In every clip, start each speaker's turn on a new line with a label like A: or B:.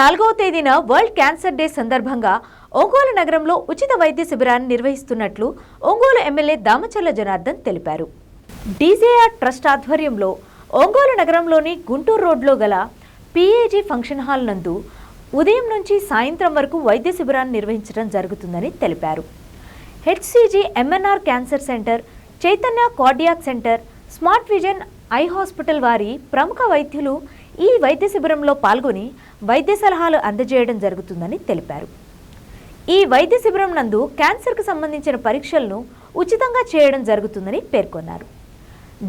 A: నాలుగవ తేదీన world cancer day సందర్భంగా ఒంగోలు నగరంలో ఉచిత వైద్య శిబిరాన్ని నిర్వహిస్తున్నట్లు ఒంగోలు ఎమ్మెల్యే దామచర్ల జనార్దన్ తెలిపారు. డీజేఆర్ ట్రస్ట్ ఆధ్వర్యంలో ఒంగోలు నగరంలోని గుంటూరు రోడ్లో గల పీఏజీ ఫంక్షన్ హాల్ నందు ఉదయం నుంచి సాయంత్రం వరకు వైద్య శిబిరాన్ని నిర్వహించడం జరుగుతుందని తెలిపారు. HCG MNR cancer centre Chaitanya cardiac centre smart vision eye hospital వారి ప్రముఖ వైద్యులు ఈ వైద్య శిబిరంలో పాల్గొని వైద్య సలహాలు అందజేయడం జరుగుతుందని తెలిపారు. ఈ వైద్య శిబిరం నందు క్యాన్సర్కు సంబంధించిన పరీక్షలను ఉచితంగా చేయడం జరుగుతుందని పేర్కొన్నారు.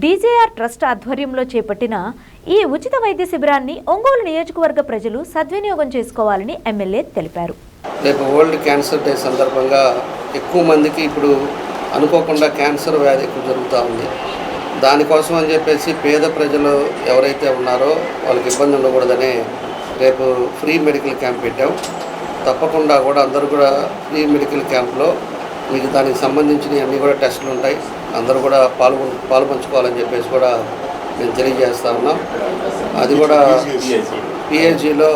A: డీజేఆర్ ట్రస్ట్ ఆధ్వర్యంలో చేపట్టిన ఈ ఉచిత వైద్య శిబిరాన్ని ఒంగోలు నియోజకవర్గ ప్రజలు సద్వినియోగం చేసుకోవాలని ఎమ్మెల్యే తెలిపారు.
B: రేపు వరల్డ్ క్యాన్సర్ డే సందర్భంగా ఎక్కువ మందికి ఇప్పుడు అనుకోకుండా క్యాన్సర్ వ్యాధి ఎక్కువ జరుగుతూ ఉంది. దానికోసం అని చెప్పేసి పేద ప్రజలు ఎవరైతే ఉన్నారో వాళ్ళకి ఇబ్బంది ఉండకూడదని రేపు ఫ్రీ మెడికల్ క్యాంప్ పెట్టాం. తప్పకుండా కూడా అందరూ కూడా ఫ్రీ మెడికల్ క్యాంప్లో మీకు దానికి సంబంధించిన అన్నీ కూడా టెస్టులు ఉంటాయి. అందరూ కూడా పాల్గొ పాల్పంచుకోవాలని చెప్పేసి కూడా మేము తెలియజేస్తా ఉన్నాం. అది కూడా పిహెచ్జిలో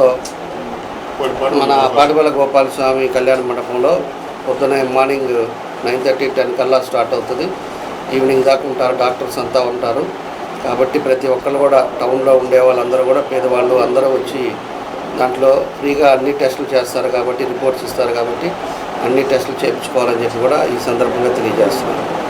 B: మన పాటిపల్లి గోపాల స్వామి కళ్యాణ మండపంలో పొద్దున మార్నింగ్ నైన్ థర్టీ టెన్ కల్లా స్టార్ట్ అవుతుంది. ఈవినింగ్ దాకా ఉంటారు డాక్టర్స్ అంతా ఉంటారు. కాబట్టి ప్రతి ఒక్కరు కూడా టౌన్లో ఉండే వాళ్ళందరూ కూడా పేదవాళ్ళు అందరూ వచ్చి దాంట్లో ఫ్రీగా అన్ని టెస్టులు చేస్తారు కాబట్టి రిపోర్ట్స్ ఇస్తారు కాబట్టి అన్ని టెస్టులు చేయించుకోవాలని చెప్పి కూడా ఈ సందర్భంగా తెలియజేస్తున్నాను.